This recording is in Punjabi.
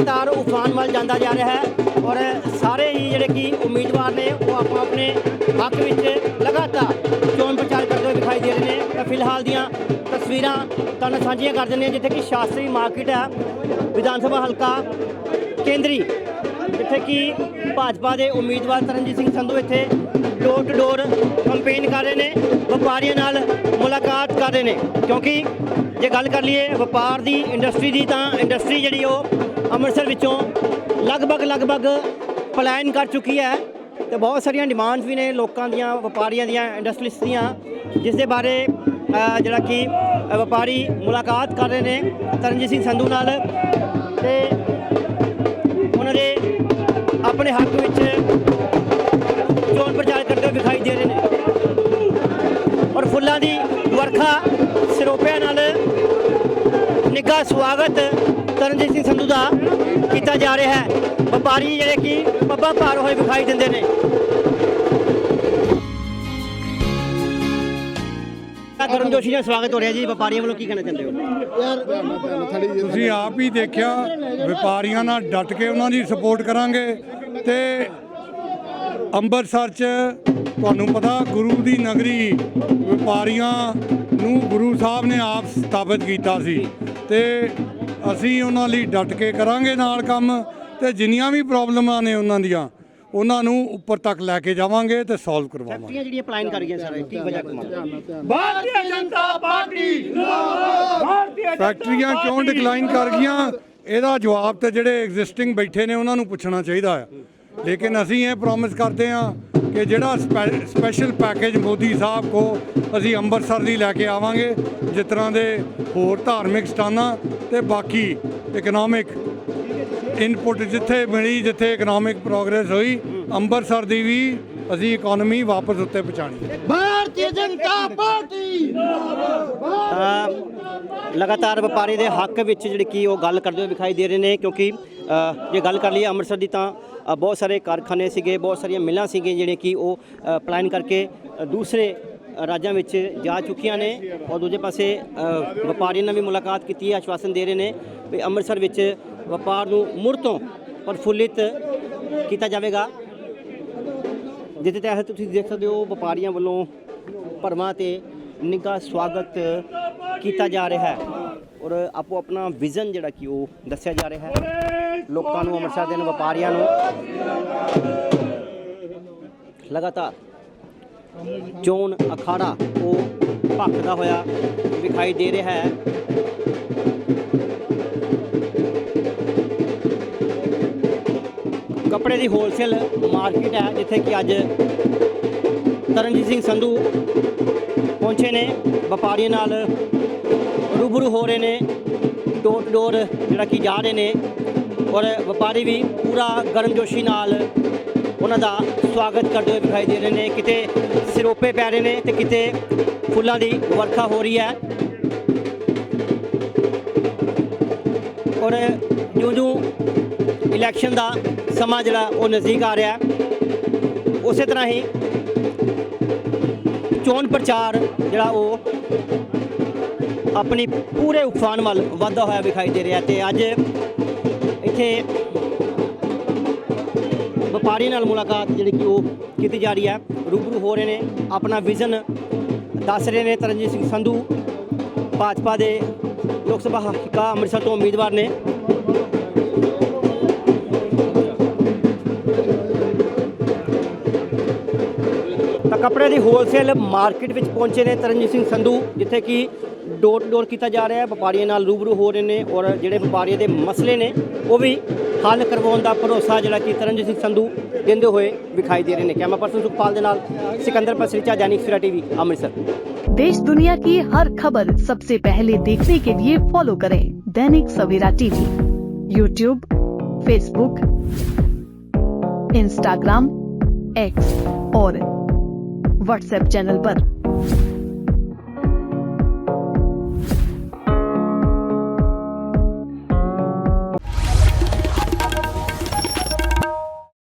ਲਗਾਤਾਰ ਉਫਾਨ ਵੱਲ ਜਾਂਦਾ ਜਾ ਰਿਹਾ ਹੈ ਔਰ ਸਾਰੇ ਹੀ ਜਿਹੜੇ ਕਿ ਉਮੀਦਵਾਰ ਨੇ ਉਹ ਆਪੋ ਆਪਣੇ ਹੱਕ ਵਿੱਚ ਲਗਾਤਾਰ ਚੋਣ ਪ੍ਰਚਾਰ ਕਰਦੇ ਹੋਏ ਦਿਖਾਈ ਦੇ ਰਹੇ ਨੇ। ਤਾਂ ਫਿਲਹਾਲ ਦੀਆਂ ਤਸਵੀਰਾਂ ਤੁਹਾਨੂੰ ਸਾਂਝੀਆਂ ਕਰ ਦਿੰਦੇ ਹਾਂ, ਜਿੱਥੇ ਕਿ ਸ਼ਾਸਤਰੀ ਮਾਰਕੀਟ ਹੈ, ਵਿਧਾਨ ਸਭਾ ਹਲਕਾ ਕੇਂਦਰੀ, ਜਿੱਥੇ ਕਿ ਭਾਜਪਾ ਦੇ ਉਮੀਦਵਾਰ ਤਰਨਜੀਤ ਸਿੰਘ ਸੰਧੂ ਇੱਥੇ ਡੋਰ ਟੂ ਡੋਰ ਕੰਪੇਨ ਕਰ ਰਹੇ ਨੇ, ਵਪਾਰੀਆਂ ਨਾਲ ਮੁਲਾਕਾਤ ਕਰ ਰਹੇ ਨੇ। ਕਿਉਂਕਿ ਜੇ ਗੱਲ ਕਰ ਲਈਏ ਵਪਾਰ ਦੀ ਇੰਡਸਟਰੀ ਦੀ, ਤਾਂ ਇੰਡਸਟਰੀ ਜਿਹੜੀ ਉਹ ਅੰਮ੍ਰਿਤਸਰ ਵਿੱਚੋਂ ਲਗਭਗ ਲਗਭਗ ਪਲਾਇਨ ਕਰ ਚੁੱਕੀ ਹੈ ਤੇ ਬਹੁਤ ਸਾਰੀਆਂ ਡਿਮਾਂਡਸ ਵੀ ਨੇ ਲੋਕਾਂ ਦੀਆਂ, ਵਪਾਰੀਆਂ ਦੀਆਂ ਇੰਡਸਟਰੀਸ ਦੀਆਂ, ਜਿਸ ਦੇ ਬਾਰੇ ਜਿਹੜਾ ਕਿ ਵਪਾਰੀ ਮੁਲਾਕਾਤ ਕਰ ਰਹੇ ਨੇ ਤਰਨਜੀਤ ਸਿੰਘ ਸੰਧੂ ਨਾਲ ਤੇ ਉਹਨਾਂ ਦੇ ਆਪਣੇ ਹੱਕ ਵਿੱਚ ਚੋਣ ਪ੍ਰਚਾਰ ਕਰਦੇ ਹੋਏ ਦਿਖਾਈ ਦੇ ਰਹੇ ਨੇ। ਔਰ ਫੁੱਲਾਂ ਦੀ ਵਰਖਾ ਸਿਰੋਪਿਆਂ ਨਾਲ ਨਿੱਘਾ ਸਵਾਗਤ ਤਰਨਜੀਤ ਸਿੰਘ ਸੰਧੂ ਦਾ ਕੀਤਾ ਜਾ ਰਿਹਾ ਹੈ। ਵਪਾਰੀ ਜਿਹੜੇ ਕਿ ਪੱਬਾਂ ਭਾਰ ਹੋਏ ਵਿਖਾਈ ਦਿੰਦੇ ਨੇ। ਗਰਮ ਜੋਸ਼ੀ ਨਾਲ ਸਵਾਗਤ ਹੋ ਰਿਹਾ ਜੀ। ਵਪਾਰੀਆਂ ਵੱਲੋਂ ਕੀ ਕਹਿਣਾ ਚਾਹੁੰਦੇ ਹੋ? ਤੁਸੀਂ ਆਪ ਹੀ ਦੇਖਿਆ, ਵਪਾਰੀਆਂ ਨਾਲ ਡਟ ਕੇ ਉਹਨਾਂ ਦੀ ਸਪੋਰਟ ਕਰਾਂਗੇ ਤੇ ਅੰਮ੍ਰਿਤਸਰ 'ਚ ਤੁਹਾਨੂੰ ਪਤਾ ਗੁਰੂ ਦੀ ਨਗਰੀ ਵਪਾਰੀਆਂ ਨੂੰ ਗੁਰੂ ਸਾਹਿਬ ਨੇ ਆਪ ਸਥਾਪਿਤ ਕੀਤਾ ਸੀ। ਤੇ ਅਸੀਂ ਉਹਨਾਂ ਲਈ ਡਟ ਕੇ ਕਰਾਂਗੇ ਨਾਲ ਕੰਮ ਤੇ ਜਿੰਨੀਆਂ ਵੀ ਪ੍ਰੋਬਲਮਾਂ ਨੇ ਉਹਨਾਂ ਦੀਆਂ ਉਹਨਾਂ ਨੂੰ ਉੱਪਰ ਤੱਕ ਲੈ ਕੇ ਜਾਵਾਂਗੇ ਤੇ ਸੋਲਵ ਕਰਵਾਵਾਂਗੇ। ਫੈਕਟਰੀਆਂ ਜਿਹੜੀਆਂ ਪਲਾਨ ਕਰ ਗਈਆਂ ਸਰ ਕੀ ਵਜ੍ਹਾ ਕਮਾਲ ਭਾਰਤੀ ਜਨਤਾ ਪਾਰਟੀ ਭਾਰਤੀ ਫੈਕਟਰੀਆਂ ਕਿਉਂ ਡਿਕਲਾਈਨ ਕਰ ਗਈਆਂ? ਇਹਦਾ ਜਵਾਬ ਤੇ ਜਿਹੜੇ ਐਗਜ਼ਿਸਟਿੰਗ ਬੈਠੇ ਨੇ ਉਹਨਾਂ ਨੂੰ ਪੁੱਛਣਾ ਚਾਹੀਦਾ ਆ ਲੇਕਿਨ ਅਸੀਂ ਇਹ ਪ੍ਰੋਮਿਸ ਕਰਦੇ ਹਾਂ ਕਿ ਜਿਹੜਾ ਸਪੈ- ਸਪੈਸ਼ਲ ਪੈਕੇਜ ਮੋਦੀ ਸਾਹਿਬ ਕੋ ਅਸੀਂ ਅੰਮ੍ਰਿਤਸਰ ਦੀ ਲੈ ਕੇ ਆਵਾਂਗੇ ਜਿਸ ਤਰ੍ਹਾਂ ਦੇ ਹੋਰ ਧਾਰਮਿਕ ਸਥਾਨਾਂ ਤੇ ਬਾਕੀ ਇਕਨੋਮਿਕ ਇਨਪੁਟ ਜਿੱਥੇ ਮਿਲੀ ਜਿੱਥੇ ਇਕਨੋਮਿਕ ਪ੍ਰੋਗਰੈਸ ਹੋਈ ਅੰਮ੍ਰਿਤਸਰ ਦੀ ਵੀ ਅਸੀਂ ਇਕਨੋਮੀ ਵਾਪਸ ਉੱਤੇ ਪਹੁੰਚਾਣੀ ਹੈ। ਭਾਰਤੀ ਜਨਤਾ ਪਾਰਟੀ! ਲਗਾਤਾਰ ਵਪਾਰੀ ਦੇ ਹੱਕ ਵਿੱਚ ਜਿਹੜੀ ਕੀ ਉਹ ਗੱਲ ਕਰਦੇ ਹੋਏ ਵਿਖਾਈ ਦੇ ਰਹੇ ਨੇ ਕਿਉਂਕਿ ਜੇ ਗੱਲ ਕਰ ਲਈਏ ਅੰਮ੍ਰਿਤਸਰ ਦੀ ਤਾਂ ਬਹੁਤ ਸਾਰੇ ਕਾਰਖਾਨੇ ਸੀਗੇ, ਬਹੁਤ ਸਾਰੀਆਂ ਮਿਲਾਂ ਸੀਗੀਆਂ, ਜਿਹੜੇ ਕਿ ਉਹ ਪਲਾਨ ਕਰਕੇ ਦੂਸਰੇ ਰਾਜਾਂ ਵਿੱਚ ਜਾ ਚੁੱਕੀਆਂ ਨੇ। ਔਰ ਦੂਜੇ ਪਾਸੇ ਵਪਾਰੀਆਂ ਨਾਲ ਵੀ ਮੁਲਾਕਾਤ ਕੀਤੀ ਹੈ, ਆਸ਼ਵਾਸਨ ਦੇ ਰਹੇ ਨੇ ਵੀ ਅੰਮ੍ਰਿਤਸਰ ਵਿੱਚ ਵਪਾਰ ਨੂੰ ਮੁੜ ਤੋਂ ਪ੍ਰਫੁੱਲਿਤ ਕੀਤਾ ਜਾਵੇਗਾ। ਜਿੱਥੇ ਤਹਿਤ ਤੁਸੀਂ ਦੇਖ ਸਕਦੇ ਹੋ, ਵਪਾਰੀਆਂ ਵੱਲੋਂ ਭਰਵਾਂ ਤੇ ਨਿੱਘਾ ਸਵਾਗਤ ਕੀਤਾ ਜਾ ਰਿਹਾ ਹੈ। ਔਰ ਆਪੋ ਆਪਣਾ ਵਿਜ਼ਨ ਜਿਹੜਾ ਕਿ ਉਹ ਦੱਸਿਆ ਜਾ ਰਿਹਾ ਹੈ। ਲੋਕਾਂ ਨੂੰ ਅੰਮ੍ਰਿਤਸਰ ਦੇ ਨੂੰ ਵਪਾਰੀਆਂ ਨੂੰ। ਲਗਾਤਾਰ ਚੋਣ ਅਖਾੜਾ ਉਹ ਭਖਦਾ ਹੋਇਆ ਵਿਖਾਈ ਦੇ ਰਿਹਾ ਹੈ। ਕੱਪੜੇ ਦੀ ਹੋਲਸੇਲ ਮਾਰਕੀਟ ਹੈ, ਜਿੱਥੇ ਕਿ ਅੱਜ ਤਰਨਜੀਤ ਸਿੰਘ ਸੰਧੂ ਪਹੁੰਚੇ ਨੇ। ਵਪਾਰੀਆਂ ਨਾਲ ਰੂਬਰੂ ਹੋ ਰਹੇ ਨੇ। ਡੋਰ ਟੂ ਡੋਰ ਜਿਹੜਾ ਕਿ ਜਾ ਰਹੇ ਨੇ। ਔਰ ਵਪਾਰੀ ਵੀ ਪੂਰਾ ਗਰਮਜੋਸ਼ੀ ਨਾਲ ਉਹਨਾਂ ਦਾ ਸਵਾਗਤ ਕਰਦੇ ਹੋਏ ਦਿਖਾਈ ਦੇ ਰਹੇ ਨੇ। ਕਿਤੇ ਸਿਰੋਪੇ ਪੈ ਰਹੇ ਨੇ ਤੇ ਕਿਤੇ ਫੁੱਲਾਂ ਦੀ ਵਰਖਾ ਹੋ ਰਹੀ ਹੈ। ਔਰ ਜਿਉਂ-ਜਿਉਂ ਇਲੈਕਸ਼ਨ ਦਾ ਸਮਾਂ ਜਿਹੜਾ ਉਹ ਨਜ਼ਦੀਕ ਆ ਰਿਹਾ ਹੈ। ਉਸੇ ਤਰ੍ਹਾਂ ਹੀ ਚੋਣ ਪ੍ਰਚਾਰ ਜਿਹੜਾ ਉਹ ਆਪਣੀ ਪੂਰੇ ਉਫਾਨ ਵੱਲ ਵਾਧਾ ਹੋਇਆ ਵਿਖਾਈ ਦੇ ਰਿਹਾ ਤੇ ਅੱਜ ਇੱਥੇ ਵਪਾਰੀ ਨਾਲ ਮੁਲਾਕਾਤ ਜਿਹੜੀ ਕਿ ਉਹ ਕੀਤੀ ਜਾ ਰਹੀ ਹੈ। ਰੂਬਰੂ ਹੋ ਰਹੇ ਨੇ, ਆਪਣਾ ਵਿਜ਼ਨ ਦੱਸ ਰਹੇ ਨੇ ਤਰਨਜੀਤ ਸਿੰਘ ਸੰਧੂ, ਭਾਜਪਾ ਦੇ ਲੋਕ ਸਭਾ ਹਲਕਾ ਅੰਮ੍ਰਿਤਸਰ ਤੋਂ ਉਮੀਦਵਾਰ ਨੇ। ਤਾਂ ਕੱਪੜੇ ਦੀ ਹੋਲਸੇਲ ਮਾਰਕੀਟ ਵਿੱਚ ਪਹੁੰਚੇ ਨੇ ਤਰਨਜੀਤ ਸਿੰਘ ਸੰਧੂ, ਜਿੱਥੇ ਕਿ ਡੋਰ ਟੂ ਡੋਰ ਕੀਤਾ ਜਾ ਰਿਹਾ ਹੈ ਵਪਾਰੀਆਂ ਨਾਲ ਰੂਬਰੂ ਹੋ ਰਹੇ ਨੇ ਔਰ ਜਿਹੜੇ ਵਪਾਰੀਆਂ ਦੇ ਮਸਲੇ ਨੇ ਉਹ ਵੀ ਹੱਲ ਕਰਵਾਉਣ ਦਾ ਭਰੋਸਾ ਜਿਹੜਾ ਕਿ ਤਰਨਜੀਤ ਸਿੰਘ ਸੰਧੂ ਦਿੰਦੇ ਹੋਏ ਵਿਖਾਈ ਦੇ ਰਹੇ ਨੇ ਕੈਮਰਾ ਪਰਸਨ ਸੁਖਪਾਲ ਦੇ ਨਾਲ ਸਿਕੰਦਰ ਪਸਰੀਚਾ ਜਾਨਿਕ ਸਵੇਰਾ ਟੀਵੀ ਅੰਮ੍ਰਿਤਸਰ देश दुनिया की हर खबर सबसे पहले देखने के लिए फॉलो करें Dainik Savera TV YouTube Facebook Instagram X और व्हाट्सएप चैनल पर।